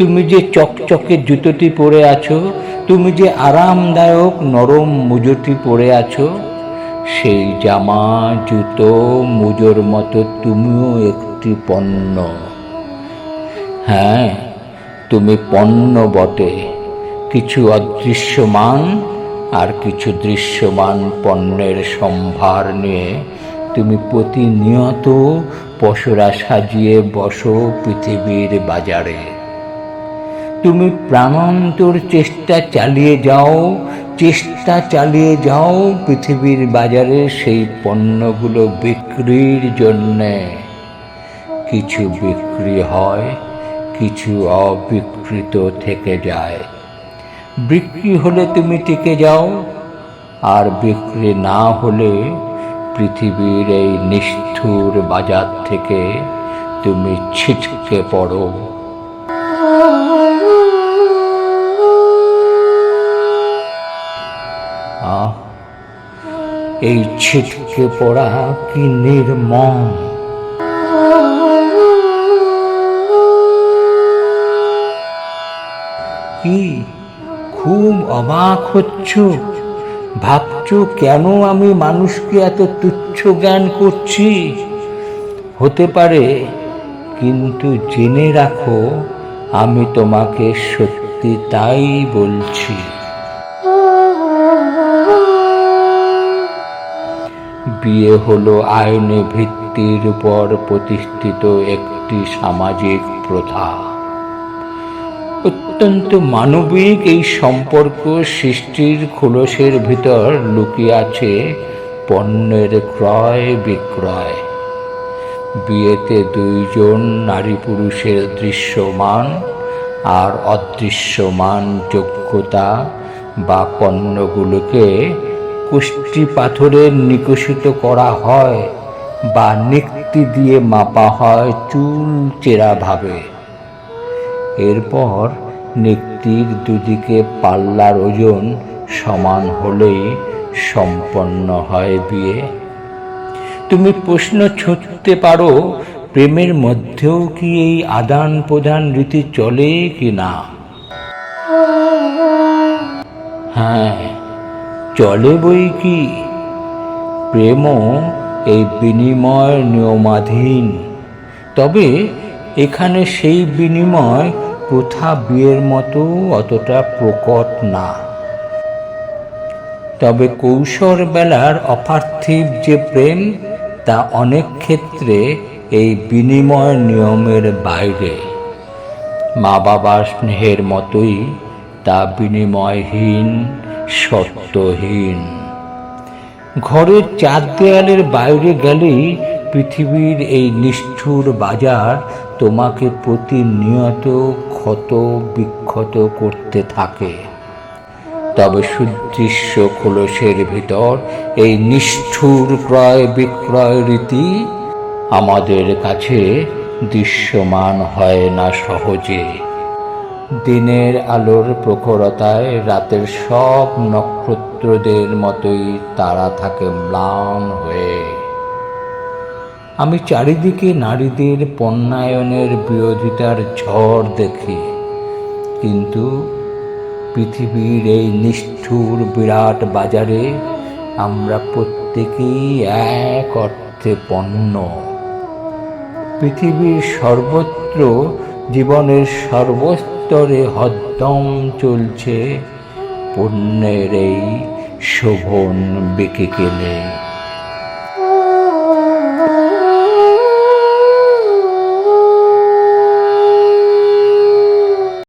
তুমি যে চকচকে জুতোটি পরে আছো, তুমি যে আরামদায়ক নরম মুজোটি পরে আছো, সেই জামা, জুতো, মুজোর মতো তুমিও একটি পণ্য। হ্যাঁ তুমি পণ্য বটে। কিছু অদৃশ্যমান আর কিছু দৃশ্যমান পণ্যের সম্ভার নিয়ে তুমি প্রতিনিয়ত পশরা সাজিয়ে বসো পৃথিবীর বাজারে। তুমি প্রাণান্তর চেষ্টা চালিয়ে যাও, চেষ্টা চালিয়ে যাও পৃথিবীর বাজারে সেই পণ্যগুলো বিক্রির জন্যে। কিছু বিক্রি হয়, কিছু অবিকৃত থেকে যায়। বিক্রি হলে তুমি টিকে যাও, আর বিক্রি না হলে পৃথিবীর এই নিষ্ঠুর বাজার থেকে তুমি ছিটকে পড়ো। এই ছিটকে পড়া কি নির্মম কি খুব অবাক হচ্ছ? ভাবছ কেন আমি মানুষকে এত তুচ্ছ জ্ঞান করছি? হতে পারে, কিন্তু জেনে রাখো, আমি তোমাকে সত্যি তাই বলছি। বিয়ে হলো আইনে ভিত্তির উপর প্রতিষ্ঠিত একটি সামাজিক প্রথা। অত্যন্ত মানবিক এই সম্পর্ক সৃষ্টির খোলসের ভিতর লুকিয়ে আছে পণ্যের ক্রয় বিক্রয়। বিয়েতে দুইজন নারী পুরুষের দৃশ্যমান আর অদৃশ্যমান যোগ্যতা বা পণ্যগুলোকে কুষ্টি পাথরের নিকশিত করা হয় বা নিক্তি দিয়ে মাপা হয় চুল চেরাভাবে এরপর নিক্তির দুদিকে পাল্লার ওজন সমান হলেই সম্পন্ন হয় বিয়ে। তুমি প্রশ্ন ছুটতে পারো, প্রেমের মধ্যেও কি এই আদান প্রদান রীতি চলে কি না হ্যাঁ চলে বই কি? প্রেমও এই বিনিময় নিয়মাধীন। তবে এখানে সেই বিনিময় প্রথা বিয়ের মতো অতটা প্রকট না। তবে কৌশল বেলার অপার্থিব যে প্রেম, তা অনেক ক্ষেত্রে এই বিনিময় নিয়মের বাইরে। মা বাবার স্নেহের মতোই তা বিনিময়হীন। সত্যহীন। ঘরের চার দেয়ালের বাইরে গেলেই পৃথিবীর এই নিষ্ঠুর বাজার তোমাকে প্রতিনিয়ত ক্ষত বিক্ষত করতে থাকে। তবে সুদৃশ্য খোলসের ভিতর এই নিষ্ঠুর ক্রয় বিক্রয় রীতি আমাদের কাছে দৃশ্যমান হয় না সহজে। দিনের আলোর প্রখরতায় রাতের সব নক্ষত্রদের মতোই তারা থাকে ম্লান হয়ে। আমি চারিদিকে নারীদের পণ্যায়নের বিরোধিতার ঝড় দেখি, কিন্তু পৃথিবীর এই নিষ্ঠুর বিরাট বাজারে আমরা প্রত্যেকেই এক অর্থে পণ্য। পৃথিবীর সর্বত্র জীবনের সর্বস্তরে হদ্দম চলছে। পুণ্যের এই শোভন বেঁকে কেনে